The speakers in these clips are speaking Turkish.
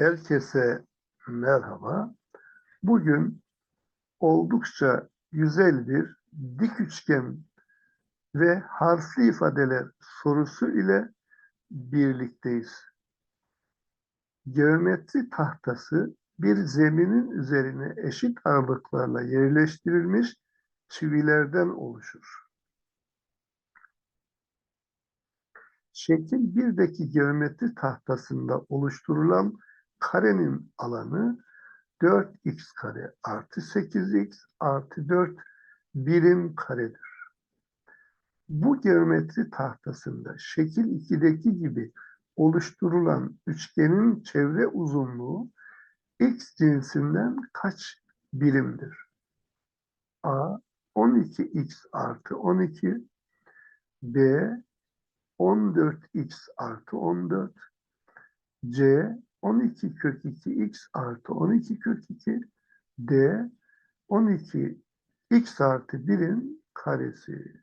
Herkese merhaba. Bugün oldukça güzel bir dik üçgen ve harfli ifadeler sorusu ile birlikteyiz. Geometri tahtası bir zeminin üzerine eşit ağırlıklarla yerleştirilmiş çivilerden oluşur. Şekil 1'deki geometri tahtasında oluşturulan karenin alanı 4x kare artı 8x artı 4 birim karedir. Bu geometri tahtasında şekil 2'deki gibi oluşturulan üçgenin çevre uzunluğu x cinsinden kaç birimdir? A 12x artı 12 B 14x artı 14 C 12 kök 2x artı 12 kök 2 D 12 x artı 1'in karesi.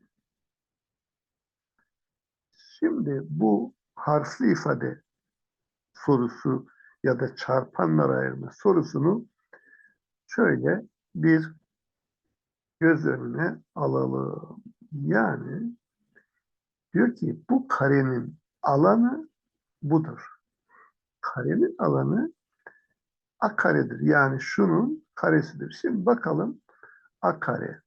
Şimdi bu harfli ifade sorusu ya da çarpanlar ayırma sorusunu şöyle bir göz önüne alalım. Yani diyor ki bu karenin alanı budur. Karenin alanı a karedir. Yani şunun karesidir. Şimdi bakalım a kare.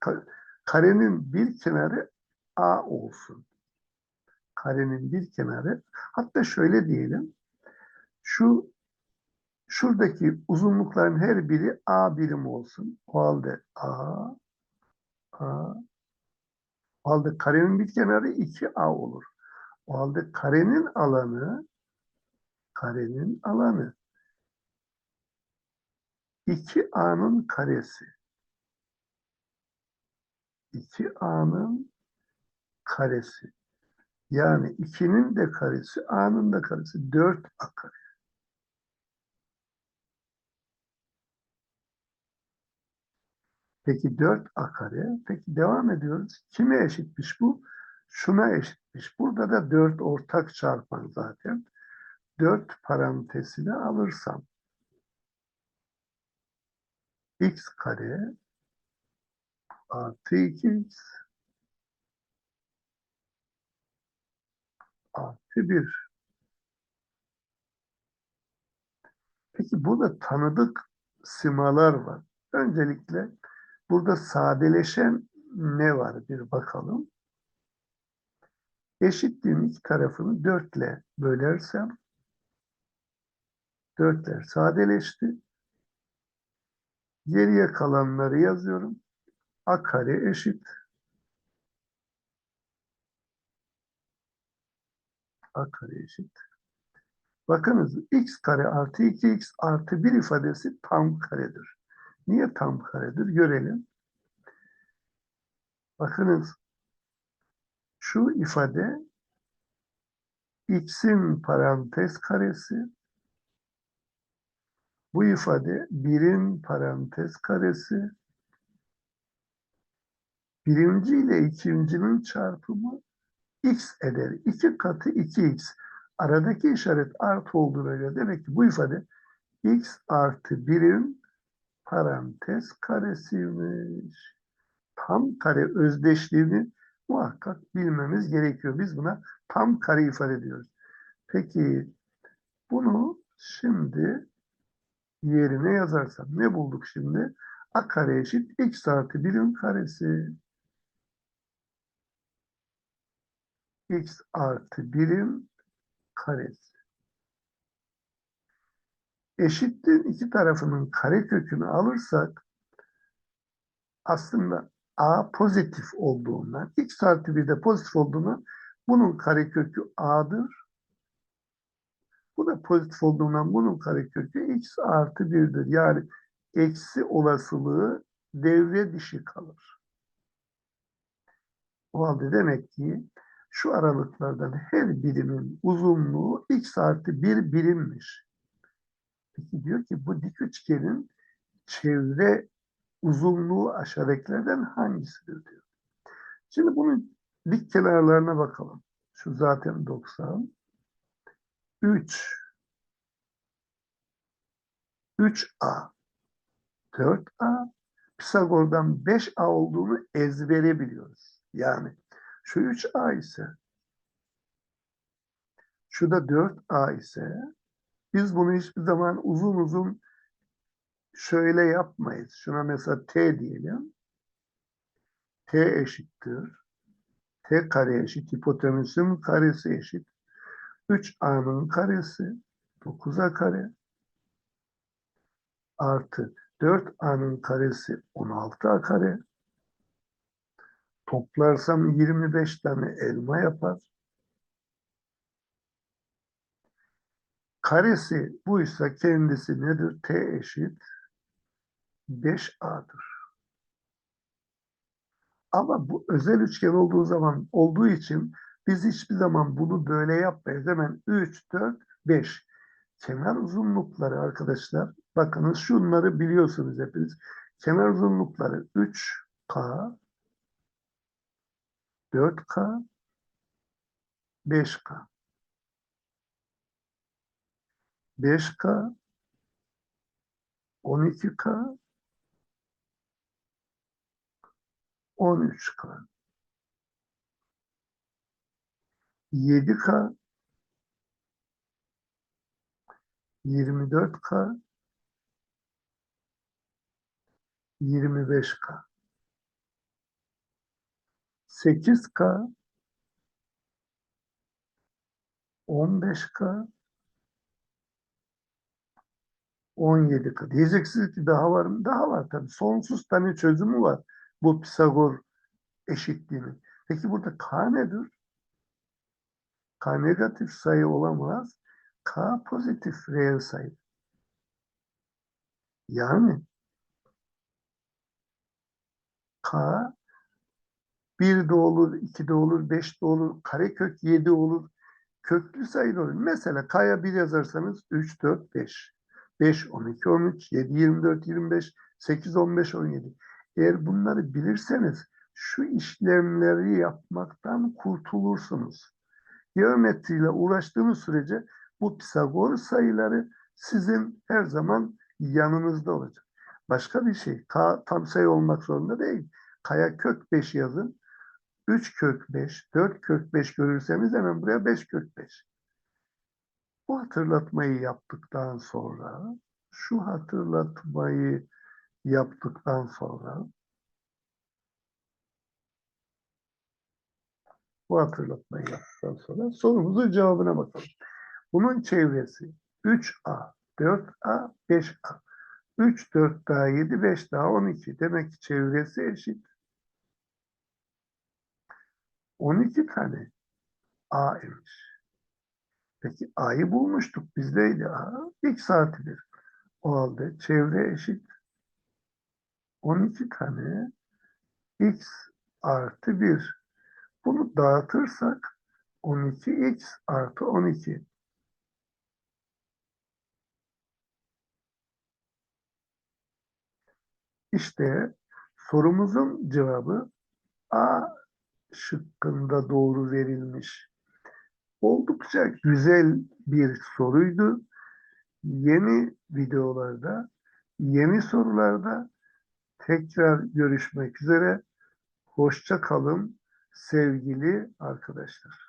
Ka- Karenin bir kenarı a olsun. Karenin bir kenarı hatta şöyle diyelim. Şu şuradaki uzunlukların her biri a birim olsun. O halde a a o halde karenin bir kenarı 2a olur. O halde karenin alanı karenin alanı 2a'nın karesi 2a'nın karesi yani 2'nin de karesi a'nın da karesi 4a kare. Peki 4a kare. Peki devam ediyoruz. Kime eşitmiş bu? Şuna eşitmiş. Burada da 4 ortak çarpan zaten. 4 parantezine alırsam x kare artı 2x artı 1. Peki burada tanıdık simalar var. Öncelikle burada sadeleşen ne var bir bakalım. Eşitliğin iki tarafını 4 ile bölersem 4'ler sadeleşti. Geriye kalanları yazıyorum. A kare eşit. A kare eşit. Bakınız x kare artı 2x artı 1 ifadesi tam karedir. Niye tam karedir? Görelim. Bakınız şu ifade x'in parantez karesi bu ifade birin parantez karesi birinci ile ikincinin çarpımı x eder. İki katı 2x. Aradaki işaret artı olduğuna göre demek ki bu ifade x artı birin parantez karesiymiş. Tam kare özdeşliğini muhakkak bilmemiz gerekiyor. Biz buna tam kare ifade ediyoruz. Peki bunu şimdi yerine yazarsam ne bulduk şimdi? A kare eşit x artı 1'in karesi. x artı 1'in karesi. Eşitliğin iki tarafının kare kökünü alırsak aslında a pozitif olduğundan x artı 1 de pozitif olduğundan bunun karekökü a'dır. Bu da pozitif olduğundan bunun karekökü x artı 1'dir. Yani eksi olasılığı devre dışı kalır. O halde demek ki şu aralıklardan her birimin uzunluğu x artı 1 birimmiş. Peki diyor ki bu dik üçgenin çevre uzunluğu aşağıdakilerden hangisidir diyor. Şimdi bunun dik kenarlarına bakalım. Şu zaten 90. 3 3A, 4A, Pisagor'dan 5A olduğunu ezbere biliyoruz. Yani şu 3A ise şu da 4A ise biz bunu hiçbir zaman uzun uzun şöyle yapmayız. Şuna mesela T diyelim. T eşittir. T kare eşit. Hipotenüsün karesi eşit. 3A'nın karesi 9A kare artı 4A'nın karesi 16A kare. Toplarsam 25 tane elma yapar. Karesi buysa kendisi nedir? T eşit 5A'dır. Ama bu özel üçgen olduğu zaman olduğu için biz hiçbir zaman bunu böyle yapmayız. Hemen 3, 4, 5. Kenar uzunlukları arkadaşlar. Bakınız şunları biliyorsunuz hepiniz. Kenar uzunlukları 3K, 4K, 5K. 5K, 12K, 13K. 7K, 24K, 25K. 8K, 15K, 17K. Diyeceksiniz ki daha var mı? Daha var tabii. Sonsuz tane çözümü var bu Pisagor eşitliğinin. Peki burada K nedir? K negatif sayı olamaz. K pozitif reel sayı. Yani K 1 de olur, 2 de olur, 5 de olur, karekök 7 olur, köklü sayı da olur. Mesela K'ya 1 yazarsanız 3, 4, 5. 5, 12, 13, 7, 24, 25, 8, 15, 17. Eğer bunları bilirseniz şu işlemleri yapmaktan kurtulursunuz. Geometriyle uğraştığınız sürece bu Pisagor sayıları sizin her zaman yanınızda olacak. Başka bir şey, K tam sayı olmak zorunda değil. K'ya kök 5 yazın. 3 kök 5, 4 kök 5 görürseniz hemen buraya 5 kök 5. Bu hatırlatmayı yaptıktan sonra, şu hatırlatmayı yaptıktan sonra bu hatırlatmayı yaptıktan sonra sorumuzun cevabına bakalım. Bunun çevresi 3A, 4A, 5A. 3, 4 daha 7, 5 daha 12. Demek ki çevresi eşit. 12 tane A imiş. Peki A'yı bulmuştuk. Bizdeydi A. X artı 1. O halde çevre eşit. 12 tane X artı 1. Bunu dağıtırsak 12X artı 12. İşte sorumuzun cevabı A şıkkında doğru verilmiş. Oldukça güzel bir soruydu. Yeni videolarda, yeni sorularda tekrar görüşmek üzere. Hoşça kalın sevgili arkadaşlar.